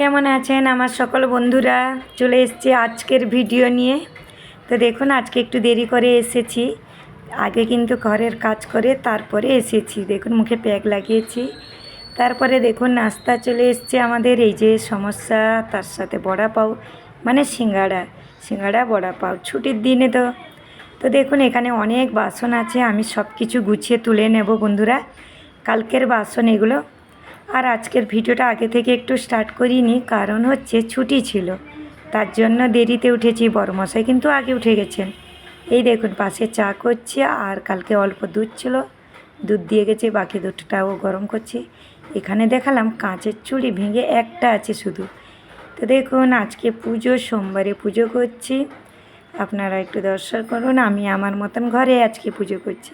কেমন আছেন আমার সকল বন্ধুরা? চলে এসেছি আজকের ভিডিও নিয়ে। তো দেখুন, আজকে একটু দেরি করে এসেছি। আগে কিন্তু ঘরের কাজ করে তারপরে এসেছি। দেখুন, মুখে প্যাক লাগিয়েছি। তারপরে দেখুন, নাস্তা চলে এসছে আমাদের। এই যে সমস্যা, তার সাথে বড়া পাও মানে সিঙ্গাড়া। সিঙ্গাড়া, বড়া পাও। ছুটির দিনে তো। তো দেখুন, এখানে অনেক বাসন আছে। আমি সব কিছু গুছিয়ে তুলে নেব বন্ধুরা। কালকের বাসন এগুলো। আর আজকের ভিডিওটা আগে থেকে একটু স্টার্ট করিনি, কারণ হচ্ছে ছুটি ছিল। তার জন্য দেরিতে উঠেছি, বড়মশাই কিন্তু আগে উঠে গেছেন। এই দেখুন, পাশে চা করছি, আর কালকে অল্প দুধ ছিল। দুধ দিয়ে গেছে, বাকি দুধটাও গরম করছি। এখানে দেখালাম কাঁচের চুড়ি ভেঙে একটা আছে শুধু। তো দেখুন, আজকে পুজো, সোমবারে পুজো করছি। আপনারা একটু দর্শন করুন, আমি আমার মতন ঘরে আজকে পুজো করছি।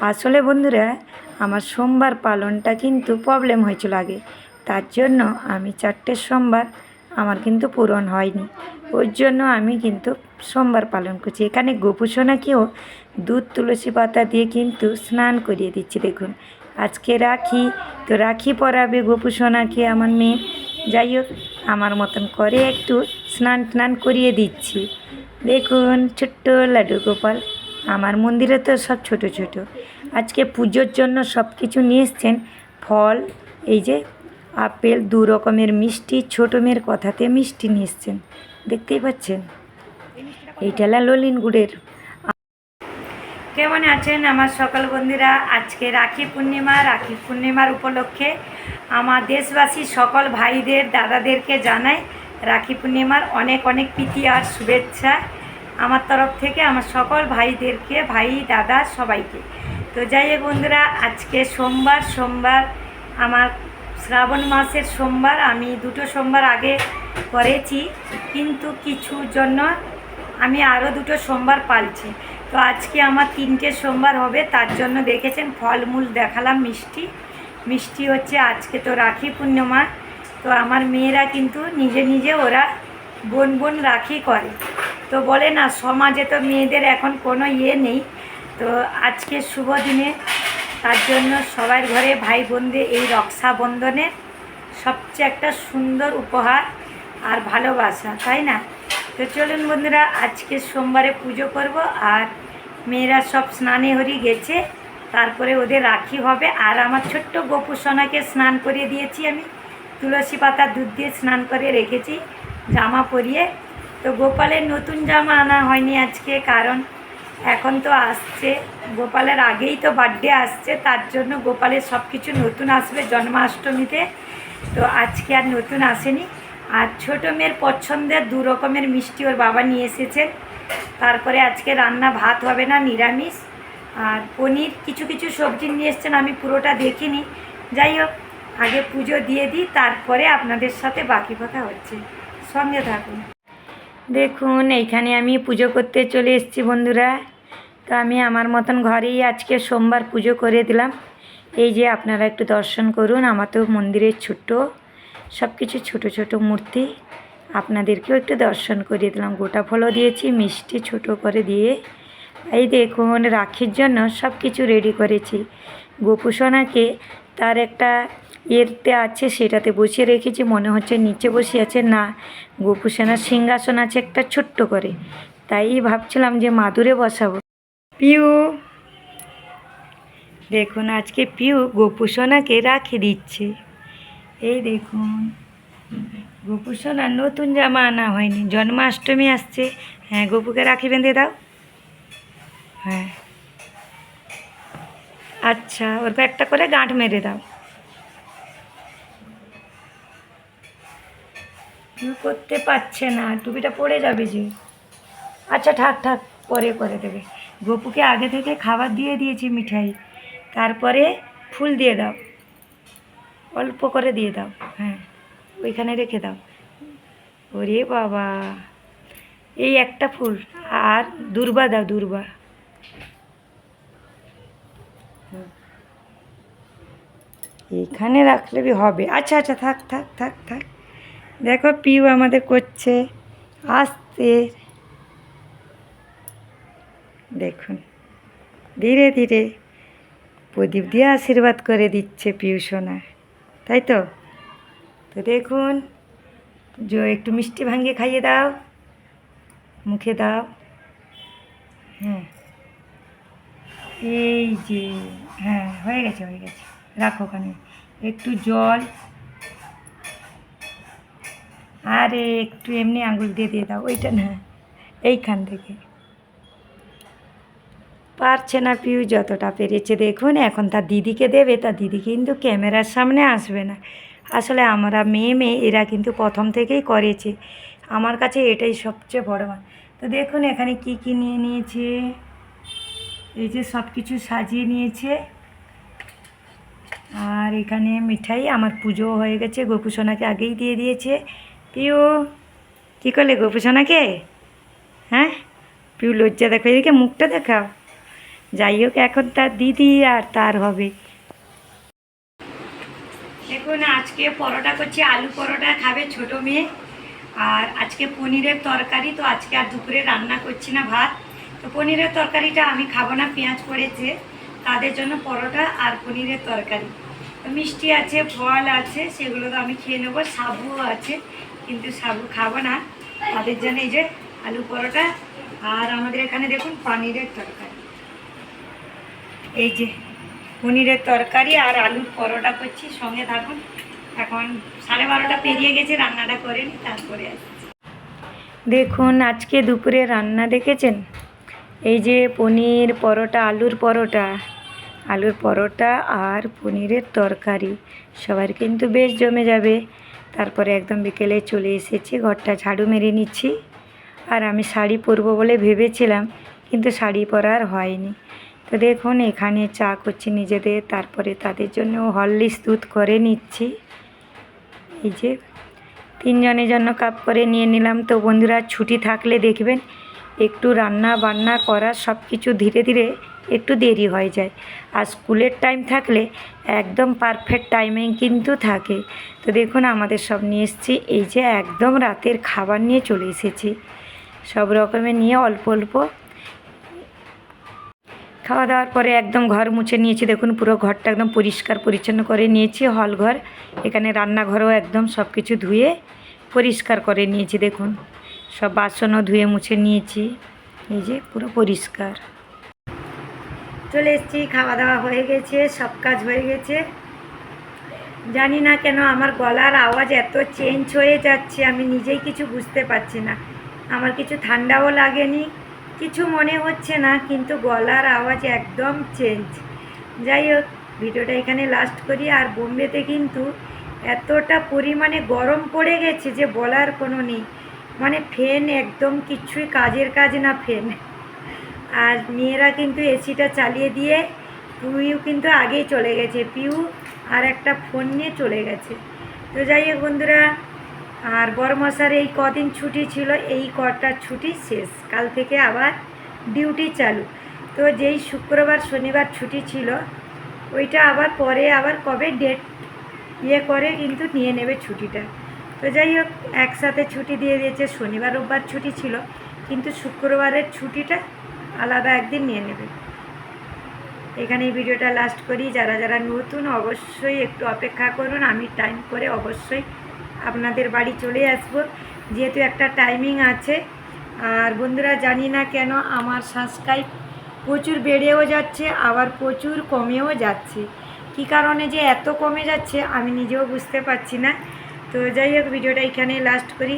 আসলে বন্ধুরা, আমার সোমবার পালনটা কিন্তু প্রবলেম হয়েছিল আগে। তার জন্য আমি চারটে সোমবার আমার কিন্তু পূরণ হয়নি। ওর জন্য আমি কিন্তু সোমবার পালন করছি। এখানে গোপুসোনাকেও দুধ, তুলসী পাতা দিয়ে কিন্তু স্নান করিয়ে দিচ্ছি, দেখুন। আজকে রাখি, তো রাখি পরাবে গোপুসোনাকে আমার মেয়ে। যাই হোক, আমার মতন করে একটু স্নান টান করিয়ে দিচ্ছি। দেখুন, ছোট্ট লাড্ডু গোপাল। আমার মন্দিরে তো সব ছোট ছোট। আজকে পুজোর জন্য সব কিছু নিয়ে এসছেন। ফল, এই যে আপেল, দু রকমের মিষ্টি, ছোটো মেয়ের কথাতে মিষ্টি নিয়ে এসছেন। দেখতেই পাচ্ছেন? এইটা হলো ললিন গুড়ের। কেমন আছেন আমার সকল বন্ধুরা? আজকে রাখি পূর্ণিমা, রাখি পূর্ণিমার উপলক্ষে আমার দেশবাসী সকল ভাইদের, দাদাদেরকে জানাই রাখি পূর্ণিমার অনেক অনেক প্রীতি আর শুভেচ্ছা। আমার তরফ থেকে, আমার সকল ভাইদেরকে, ভাই, দাদা সবাইকে। তো যাই হোক বন্ধুরা, আজকে সোমবার সোমবার আমার শ্রাবণ মাসের সোমবার, আমি দুটো সোমবার আগে করেছি, কিন্তু কিছু জন্য আমি আরও দুটো সোমবার পালছি। তো আজকে আমার তিনটে সোমবার হবে, তার জন্য দেখেছেন ফলমূল দেখালাম, মিষ্টি। মিষ্টি হচ্ছে আজকে তো রাখি পূর্ণিমা, তো আমার মেয়েরা কিন্তু নিজে নিজে ওরা বোন বোন রাখি করে। তো বলে না, সমাজে তো মেয়েদের এখন কোনো ইয়ে নেই। তো আজকে শুভ দিনে, তার জন্য সবার ঘরে ভাই বোনদের এই রক্ষাবন্ধনে সবচেয়ে একটা সুন্দর উপহার আর ভালোবাসা, তাই না? তো চলুন বন্ধুরা, আজকে সোমবারে পুজো করব আর মেয়েরা সব স্নানে হরি গেছে। তারপরে ওদের রাখি হবে আর আমার ছোট্ট গোপু সোনাকে স্নান করিয়ে দিয়েছি আমি। তুলসী পাতা দুধ দিয়ে স্নান করে রেখেছি, জামা পরিয়ে। তো গোপালের নতুন জামা আনা হয়নি আজকে, কারণ এখন তো আসছে। গোপালের আগেই তো বার্থডে আসছে, তার জন্য গোপালের সব কিছু নতুন আসবে জন্মাষ্টমীতে। তো আজকে আর নতুন আসেনি। আর ছোটো মেয়ের পছন্দের দু রকমের মিষ্টি ওর বাবা নিয়ে এসেছেন তারপরে আজকে রান্না ভাত হবে না, নিরামিষ। আর পনির, কিছু কিছু সবজি নিয়ে এসছেন, আমি পুরোটা দেখিনি। যাই হোক, আগে পুজো দিয়ে দিই, তারপরে আপনাদের সাথে বাকি কথা হচ্ছে। সঙ্গে থাকুন। দেখুন, এইখানে আমি পুজো করতে চলে এসেছি বন্ধুরা। তো আমি আমার মতন ঘরেই আজকে সোমবার পুজো করে দিলাম। এই যে আপনারা একটু দর্শন করুন, আমার তো মন্দিরের ছোট্ট সব কিছু ছোটো ছোটো মূর্তি। আপনাদেরকেও একটু দর্শন করিয়ে দিলাম। গোটা ফলও দিয়েছি, মিষ্টি ছোট করে দিয়ে। এই দেখুন, রাখির জন্য সব কিছু রেডি করেছি। গোপুসোনাকে তার একটা এরতে আছে, সেটাতে বসিয়ে রেখেছি, মনে হচ্ছে নিচে বসে আছে। না, গোপুসোনার সিংহাসন আছে একটা ছোট্ট করে। তাই ভাবছিলাম যে মাদুরে বসাবো। পিউ, দেখুন আজকে পিউ গোপুসোনাকে রাখি দিচ্ছে। এই দেখুন, গোপুসোনার নতুন জামা আনা হয়নি, জন্মাষ্টমী আসছে। হ্যাঁ গোপুকে রাখি বেঁধে দাও। হ্যাঁ। আচ্ছা ওর একটা করে গাঁট মেরে দাও। কেউ করতে পারছে না, টুপিটা পড়ে যাবে যে। আচ্ছা ঠাক ঠাক পরে করে দেবে। গপুকে আগে থেকে খাবার দিয়ে দিয়েছি মিঠাই। তারপরে ফুল দিয়ে দাও। অল্প করে দিয়ে দাও হ্যাঁ ওইখানে রেখে দাও। ওরে বাবা, এই একটা ফুল, আর দুর্বা দাও, দুর্বা। এইখানে রাখলে হবে। আচ্ছা আচ্ছা থাক থাক থাক থাক। দেখো পিউ আমাদের করছে আস্তে দেখুন, ধীরে ধীরে প্রদীপ দিয়ে আশীর্বাদ করে দিচ্ছে পিউ সোনা, তাই তো? তো দেখুন যে একটু মিষ্টি ভাঙিয়ে খাইয়ে দাও, মুখে দাও। হ্যাঁ। এই যে হ্যাঁ হয়ে গেছে হয়ে গেছে। রাখো ওখানে। একটু জল আরে, একটু এমনি আঙুল দিয়ে দিয়ে দাও, ওইটা না, এইখান থেকে। পারছে না পিউ, যতটা পেরেছে দেখুন, এখন তার দিদিকে দেবে, তার দিদি কিন্তু ক্যামেরার সামনে আসবে না। আসলে আমরা মেয়ে মেয়ে, এরা কিন্তু প্রথম থেকেই করেছে। আমার কাছে এটাই সবচেয়ে বড় তো দেখুন, এখানে কি কি নিয়ে নিয়েছে? এই যে সব কিছু সাজিয়ে নিয়েছে। আর এখানে মিঠাই, আমার পুজো হয়ে গেছে, গোপুসোনাকে আগেই দিয়ে দিয়েছে। পিউ কী করলে গোপুসোনাকে হ্যাঁ? পিউ লজ্জা দেখো, এদিকে মুখটা দেখাও। যাই হোক, এখন তার দিদি আর তার হবে। দেখুন, আজকে পরোটা করছি, আলু পরোটা খাবে ছোট মেয়ে। আর আজকে পনিরের তরকারি, তো আজকে আর দুপুরে রান্না করছি না ভাত। তো পনিরের তরকারিটা আমি খাব না, পেঁয়াজ পড়েছে। তাদের জন্য পরোটা আর পনিরের তরকারি। মিষ্টি আছে, ফল আছে, সেগুলো তো আমি খেয়ে নেব, সাবুও আছে, কিন্তু সাবু খাব না। তাদের জন্য এই যে আলু পরোটা আর আমাদের এখানে দেখুন পনিরের তরকারি। এই যে পনিরের তরকারি আর আলুর পরোটা করছি, সঙ্গে থাকুন। এখন সাড়ে বারোটা পেরিয়ে গেছে, রান্নাটা করে নি, তারপরে দেখুন, আজকে দুপুরে রান্না দেখেছেন? এই যে পনির পরোটা, আলুর পরোটা। আলুর পরোটা আর পনিরের তরকারি। সবার কিন্তু বেশ জমে যাবে। তারপরে একদম বিকেলে চলে এসেছি, ঘরটা ঝাড়ু মেরে নিচ্ছি। আর আমি শাড়ি পরবো বলে ভেবেছিলাম, কিন্তু শাড়ি পরা আর হয়নি। তো দেখুন, এখানে চা করছি নিজেদের, তারপরে তাদের জন্য হরলিক্স দুধ করে নিচ্ছি। এই যে তিনজনের জন্য কাপ করে নিয়ে নিলাম। তো বন্ধুরা, ছুটি থাকলে দেখবেন, একটু রান্না বান্না করা সব কিছু ধীরে ধীরে একটু দেরি হয়ে যায়। আর স্কুলের টাইম থাকলে একদম পারফেক্ট টাইমিং কিন্তু থাকে। তো দেখুন, আমাদের সব নিয়ে এসেছি। এই যে একদম রাতের খাবার নিয়ে চলে এসেছি। সব রকমের নিয়ে অল্প অল্প খাওয়া দাওয়ার পরে একদম ঘর মুছে নিয়েছি। দেখুন, পুরো ঘরটা একদম পরিষ্কার পরিচ্ছন্ন করে নিয়েছি। হল ঘর, এখানে রান্নাঘরও একদম সব কিছু ধুয়ে পরিষ্কার করে নিয়েছি। দেখুন, সব বাসনও ধুয়ে মুছে নিয়েছি। এই যে পুরো পরিষ্কার। চলে এসেছি, খাওয়া দাওয়া হয়ে গেছে, সব কাজ হয়ে গেছে। জানি না কেন আমার গলার আওয়াজ এত চেঞ্জ হয়ে যাচ্ছে, আমি নিজেই কিছু বুঝতে পারছি না। আমার কিছু ঠান্ডাও লাগেনি, কিছু মনে হচ্ছে না, কিন্তু গলার আওয়াজ একদম চেঞ্জ যাই হোক, ভিডিওটা এখানে লাস্ট করি, আর বোম্বেতে কিন্তু এতটা পরিমাণে গরম পড়ে গেছে যে বলার কোনো নেই। মানে ফ্যান একদম কিছুই, কাজের কাজ না ফ্যান আর মেয়েরা কিন্তু এসিটা চালিয়ে দিয়ে পিউ কিন্তু আগেই চলে গেছে, পিউ আর একটা ফোন নিয়ে চলে গেছে। তো যাই হোক বন্ধুরা, আর বড়মশার এই কদিন ছুটি ছিল, এই কটা ছুটি শেষ। কাল থেকে আবার ডিউটি চালু। তো যেই শুক্রবার, শনিবার ছুটি ছিল, ওইটা আবার পরে আবার কবে ডেট ইয়ে করে কিন্তু নিয়ে নেবে ছুটিটা। তো যাই হোক, একসাথে ছুটি দিয়ে দিয়েছে, শনিবার, রোববার ছুটি ছিল, কিন্তু শুক্রবারের ছুটিটা আলাদা একদিন নিয়ে নেবে। এখানে এই ভিডিওটা লাস্ট করি। যারা যারা নতুন, অবশ্যই একটু অপেক্ষা করুন। আমি টাইম করে অবশ্যই আপনাদের বাড়ি চলে আসব। যেহেতু একটা টাইমিং আছে, আর বন্ধুরা জানি না কেন আমার সাবস্ক্রাইব প্রচুর বেড়েও যাচ্ছে, আবার প্রচুর কমেও যাচ্ছে। কী কারণে যে এত কমে যাচ্ছে, আমি নিজেও বুঝতে পারছি না। তো যাই হোক, ভিডিওটা এখানে লাস্ট করি।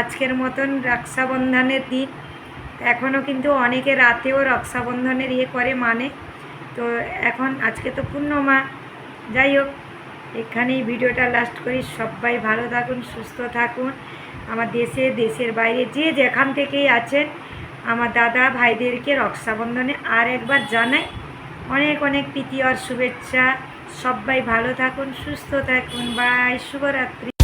আজকের মতন রক্ষাবন্ধনের দিন। এখনও কিন্তু অনেকে রাতেও রক্ষাবন্ধনের ইয়ে করে মানে। তো এখন আজকে তো পূর্ণমা। যাই হোক, এখানেই ভিডিওটা লাস্ট করি। সবাই ভালো থাকুন, সুস্থ থাকুন। আমার দেশে, দেশের বাইরে যে যেখান থেকেই আছেন, আমার দাদা ভাইদেরকে রক্ষাবন্ধনে আর একবার জানাই অনেক অনেক প্রীতি আর শুভেচ্ছা। সবাই ভালো থাকুন, সুস্থ থাকুন। বাই শুভরাত্রি।